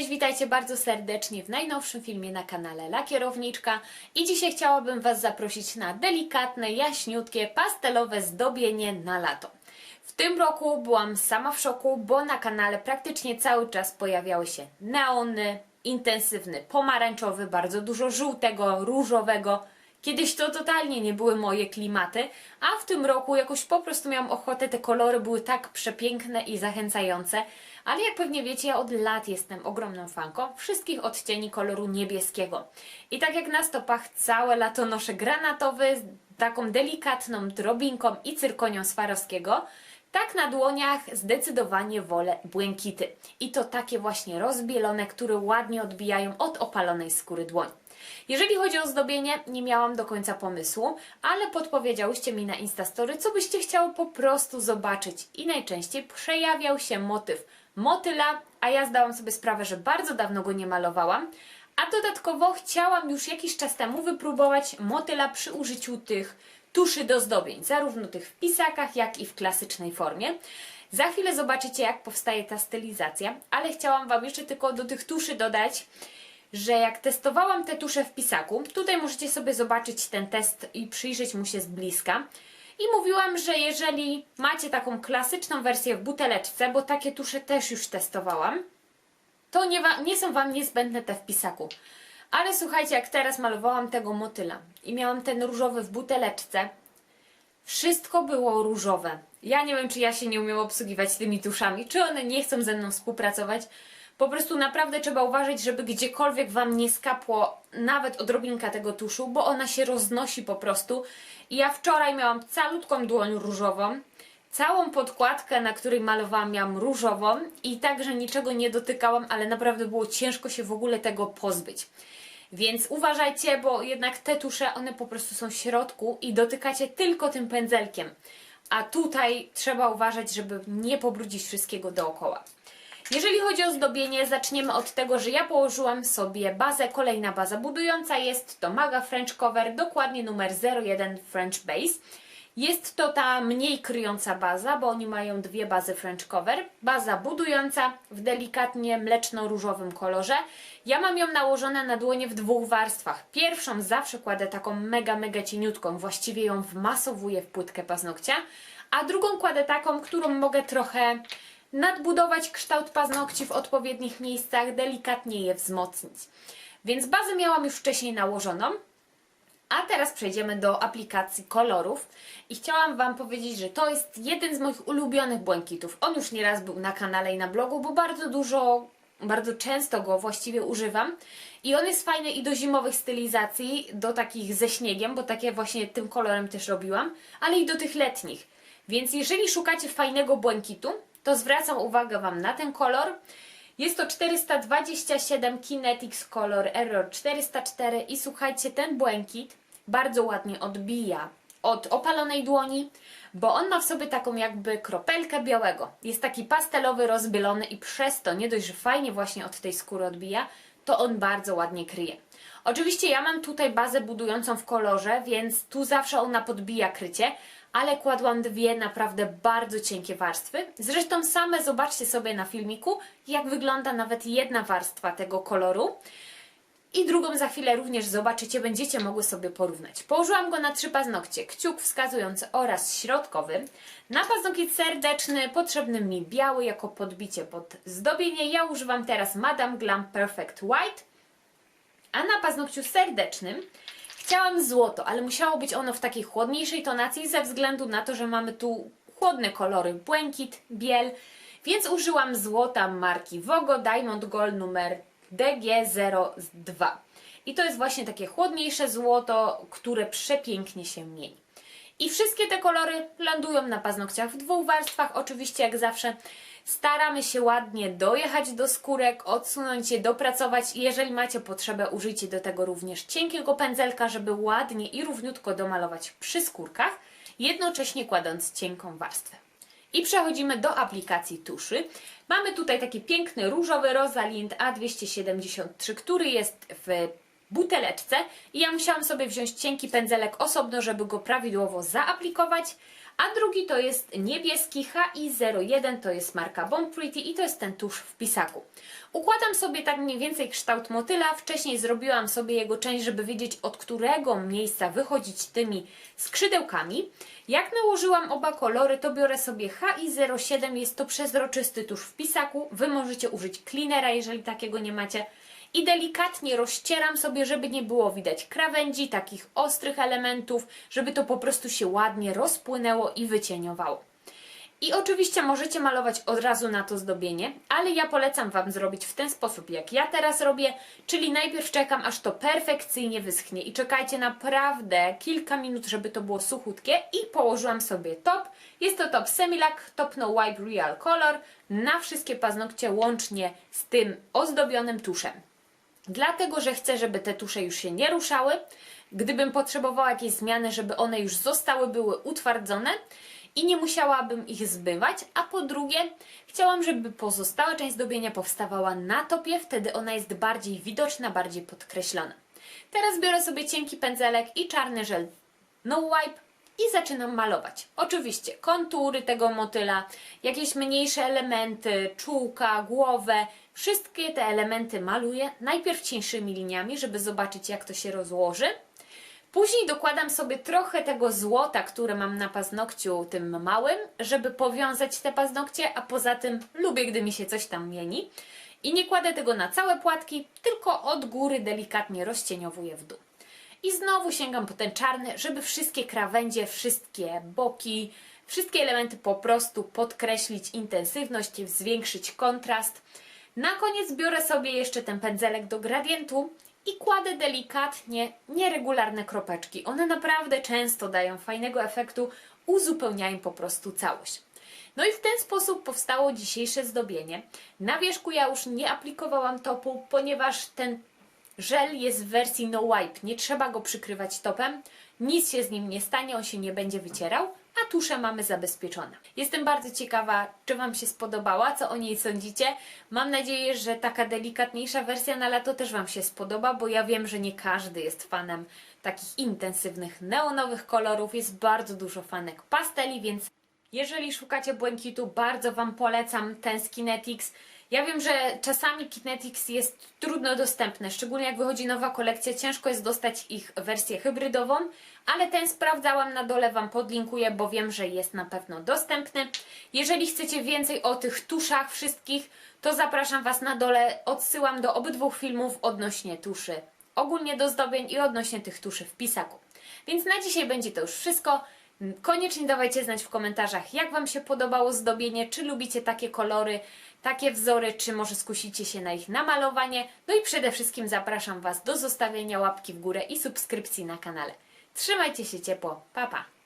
cześć, witajcie bardzo serdecznie w najnowszym filmie na kanale Lakierowniczka i dzisiaj chciałabym Was zaprosić na delikatne, jaśniutkie, pastelowe zdobienie na lato. W tym roku byłam sama w szoku, bo na kanale praktycznie cały czas pojawiały się neony, intensywny pomarańczowy, bardzo dużo żółtego, różowego. Kiedyś to totalnie nie były moje klimaty, a w tym roku jakoś po prostu miałam ochotę, te kolory były tak przepiękne i zachęcające. Ale jak pewnie wiecie, ja od lat jestem ogromną fanką wszystkich odcieni koloru niebieskiego. I tak jak na stopach całe lato noszę granatowy z taką delikatną drobinką i cyrkonią Swarowskiego, tak na dłoniach zdecydowanie wolę błękity. I to takie właśnie rozbielone, które ładnie odbijają od opalonej skóry dłoń. Jeżeli chodzi o zdobienie, nie miałam do końca pomysłu, ale podpowiedziałyście mi na Instastory, co byście chciały po prostu zobaczyć. I najczęściej przejawiał się motyw motyla, a ja zdałam sobie sprawę, że bardzo dawno go nie malowałam. A dodatkowo chciałam już jakiś czas temu wypróbować motyla przy użyciu tych tuszy do zdobień, zarówno tych w pisakach, jak i w klasycznej formie. Za chwilę zobaczycie, jak powstaje ta stylizacja, ale chciałam Wam jeszcze tylko do tych tuszy dodać, że jak testowałam te tusze w pisaku, tutaj możecie sobie zobaczyć ten test i przyjrzeć mu się z bliska. I mówiłam, że jeżeli macie taką klasyczną wersję w buteleczce, bo takie tusze też już testowałam, to nie, nie są Wam niezbędne te w pisaku. Ale słuchajcie, jak teraz malowałam tego motyla i miałam ten różowy w buteleczce, wszystko było różowe. Ja nie wiem, czy ja się nie umiem obsługiwać tymi tuszami, czy one nie chcą ze mną współpracować. Po prostu naprawdę trzeba uważać, żeby gdziekolwiek Wam nie skapło nawet odrobinka tego tuszu, bo ona się roznosi po prostu. I ja wczoraj miałam calutką dłoń różową, całą podkładkę, na której malowałam, miałam różową i także niczego nie dotykałam, ale naprawdę było ciężko się w ogóle tego pozbyć. Więc uważajcie, bo jednak te tusze, one po prostu są w środku i dotykacie tylko tym pędzelkiem. A tutaj trzeba uważać, żeby nie pobrudzić wszystkiego dookoła. Jeżeli chodzi o zdobienie, zaczniemy od tego, że ja położyłam sobie bazę. Kolejna baza budująca jest to Maga French Cover, dokładnie numer 01 French Base. Jest to ta mniej kryjąca baza, bo oni mają dwie bazy French Cover. Baza budująca w delikatnie mleczno-różowym kolorze. Ja mam ją nałożone na dłonie w dwóch warstwach. Pierwszą zawsze kładę taką mega, mega cieniutką, właściwie ją wmasowuję w płytkę paznokcia, a drugą kładę taką, którą mogę trochę nadbudować kształt paznokci w odpowiednich miejscach, delikatnie je wzmocnić. Więc bazę miałam już wcześniej nałożoną, a teraz przejdziemy do aplikacji kolorów i chciałam Wam powiedzieć, że to jest jeden z moich ulubionych błękitów. On już nieraz był na kanale i na blogu, bo bardzo dużo, bardzo często go właściwie używam i on jest fajny i do zimowych stylizacji, do takich ze śniegiem, bo takie właśnie tym kolorem też robiłam, ale i do tych letnich. Więc jeżeli szukacie fajnego błękitu, to zwracam uwagę Wam na ten kolor. Jest to 427 Kinetics Color Error 404 i słuchajcie, ten błękit bardzo ładnie odbija od opalonej dłoni, bo on ma w sobie taką jakby kropelkę białego. Jest taki pastelowy, rozbielony i przez to nie dość, że fajnie właśnie od tej skóry odbija, to on bardzo ładnie kryje. Oczywiście ja mam tutaj bazę budującą w kolorze, więc tu zawsze ona podbija krycie, ale kładłam dwie naprawdę bardzo cienkie warstwy. Zresztą same zobaczcie sobie na filmiku, jak wygląda nawet jedna warstwa tego koloru. I drugą za chwilę również zobaczycie, będziecie mogły sobie porównać. Położyłam go na trzy paznokcie, kciuk wskazujący oraz środkowy. Na paznokieć serdeczny potrzebny mi biały jako podbicie pod zdobienie. Ja używam teraz Madame Glam Perfect White. A na paznokciu serdecznym chciałam złoto, ale musiało być ono w takiej chłodniejszej tonacji ze względu na to, że mamy tu chłodne kolory błękit, biel, więc użyłam złota marki Vogo Diamond Gold numer DG02. I to jest właśnie takie chłodniejsze złoto, które przepięknie się mieni. I wszystkie te kolory lądują na paznokciach w dwóch warstwach. Oczywiście, jak zawsze, staramy się ładnie dojechać do skórek, odsunąć je, dopracować. I jeżeli macie potrzebę, użyjcie do tego również cienkiego pędzelka, żeby ładnie i równiutko domalować przy skórkach, jednocześnie kładąc cienką warstwę. I przechodzimy do aplikacji tuszy. Mamy tutaj taki piękny różowy Rosalind A273, który jest w buteleczce i ja musiałam sobie wziąć cienki pędzelek osobno, żeby go prawidłowo zaaplikować. A drugi to jest niebieski HI01, to jest marka Bon Pretty i to jest ten tusz w pisaku. Układam sobie tak mniej więcej kształt motyla. Wcześniej zrobiłam sobie jego część, żeby wiedzieć od którego miejsca wychodzić tymi skrzydełkami. Jak nałożyłam oba kolory, to biorę sobie HI07, jest to przezroczysty tusz w pisaku. Wy możecie użyć cleanera, jeżeli takiego nie macie i delikatnie rozcieram sobie, żeby nie było widać krawędzi, takich ostrych elementów, żeby to po prostu się ładnie rozpłynęło i wycieniowało. I oczywiście możecie malować od razu na to zdobienie, ale ja polecam Wam zrobić w ten sposób, jak ja teraz robię, czyli najpierw czekam, aż to perfekcyjnie wyschnie i czekajcie naprawdę kilka minut, żeby to było suchutkie i położyłam sobie top. Jest to top Semilac, top No Wipe Real Color na wszystkie paznokcie łącznie z tym ozdobionym tuszem. Dlatego, że chcę, żeby te tusze już się nie ruszały. Gdybym potrzebowała jakiejś zmiany, żeby one już zostały, były utwardzone i nie musiałabym ich zbywać. A po drugie, chciałam, żeby pozostała część zdobienia powstawała na topie, wtedy ona jest bardziej widoczna, bardziej podkreślona. Teraz biorę sobie cienki pędzelek i czarny żel No Wipe i zaczynam malować. Oczywiście kontury tego motyla, jakieś mniejsze elementy, czółka, głowę, wszystkie te elementy maluję najpierw cieńszymi liniami, żeby zobaczyć jak to się rozłoży. Później dokładam sobie trochę tego złota, które mam na paznokciu tym małym, żeby powiązać te paznokcie, a poza tym lubię, gdy mi się coś tam mieni. I nie kładę tego na całe płatki, tylko od góry delikatnie rozcieniowuję w dół. I znowu sięgam po ten czarny, żeby wszystkie krawędzie, wszystkie boki, wszystkie elementy po prostu podkreślić intensywność, zwiększyć kontrast. Na koniec biorę sobie jeszcze ten pędzelek do gradientu i kładę delikatnie nieregularne kropeczki. One naprawdę często dają fajnego efektu, uzupełniają po prostu całość. No i w ten sposób powstało dzisiejsze zdobienie. Na wierzchu ja już nie aplikowałam topu, ponieważ ten Żel jest w wersji no wipe, nie trzeba go przykrywać topem, nic się z nim nie stanie, on się nie będzie wycierał, a tuszę mamy zabezpieczone. Jestem bardzo ciekawa, czy Wam się spodobała, co o niej sądzicie. Mam nadzieję, że taka delikatniejsza wersja na lato też Wam się spodoba, bo ja wiem, że nie każdy jest fanem takich intensywnych, neonowych kolorów. Jest bardzo dużo fanek pasteli, więc jeżeli szukacie błękitu, bardzo Wam polecam ten z Kinetics. Ja wiem, że czasami Kinetics jest trudno dostępne, szczególnie jak wychodzi nowa kolekcja, ciężko jest dostać ich wersję hybrydową, ale ten sprawdzałam na dole, Wam podlinkuję, bo wiem, że jest na pewno dostępny. Jeżeli chcecie więcej o tych tuszach wszystkich, to zapraszam Was na dole, odsyłam do obydwu filmów odnośnie tuszy ogólnie do zdobień i odnośnie tych tuszy w pisaku. Więc na dzisiaj będzie to już wszystko. Koniecznie dawajcie znać w komentarzach, jak Wam się podobało zdobienie, czy lubicie takie kolory, takie wzory, czy może skusicie się na ich namalowanie. No i przede wszystkim zapraszam Was do zostawienia łapki w górę i subskrypcji na kanale. Trzymajcie się ciepło, pa pa!